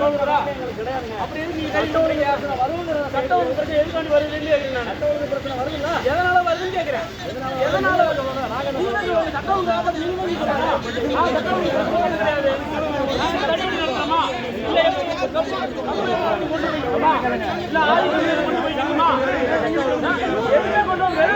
வருவதா அப்படி இருக்கு நீங்க சட்டம் ஒழுங்கு சட்டம் ஒழுங்கு பிரச்சனை எதுக்காண்டி வருதுன்னு கேட்கிறேன் சட்டம் ஒழுங்கு பிரச்சனை வருதுல்ல எதனால வருதுன்னு கேட்கிறேன் எதனால சட்டம் ஒழுங்கு காப்பாத்து நீங்க நான் சட்டம் ஒழுங்கு கிடையாது நடத்தணுமா இல்ல இல்ல ஆயுதம் கொண்டு போய்க்கணுமா எதுவுமே கொண்டு வந்து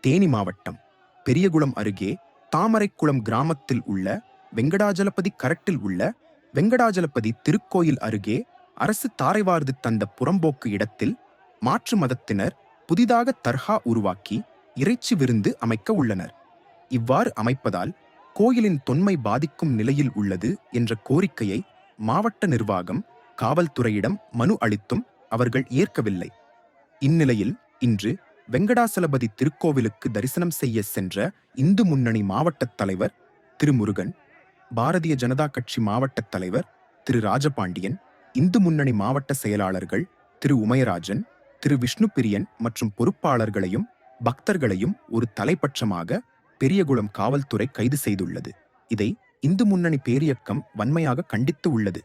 தேனி மாவட்டம் பெரியகுளம் அருகே தாமரைக்குளம் கிராமத்தில் உள்ள வெங்கடாஜலபதி கரட்டில் உள்ள வெங்கடாஜலபதி திருக்கோயில் அருகே அரசு தாரைவார்து தந்த புறம்போக்கு இடத்தில் மாற்று மதத்தினர் புதிதாக தர்கா உருவாக்கி இறைச்சி விருந்து அமைக்க உள்ளனர். இவ்வாறு அமைப்பதால் கோயிலின் தொன்மை பாதிக்கும் நிலையில் உள்ளது என்ற கோரிக்கையை மாவட்ட நிர்வாகம் காவல்துறையிடம் மனு அளித்தும் அவர்கள் ஏற்கவில்லை. இந்நிலையில் இன்று வெங்கடாசலபதி திருக்கோவிலுக்கு தரிசனம் செய்ய சென்ற இந்து முன்னணி மாவட்டத் தலைவர் திரு முருகன் பாரதிய ஜனதா கட்சி மாவட்டத் தலைவர் திரு ராஜபாண்டியன் இந்து முன்னணி மாவட்ட செயலாளர்கள் திரு உமையராஜன் திரு விஷ்ணுபிரியன் மற்றும் பொறுப்பாளர்களையும் பக்தர்களையும் ஒரு தலைப்பட்சமாக பெரியகுளம் காவல்துறை கைது செய்துள்ளது. இதை இந்து முன்னணி பேரியக்கம் வன்மையாக கண்டித்து உள்ளது.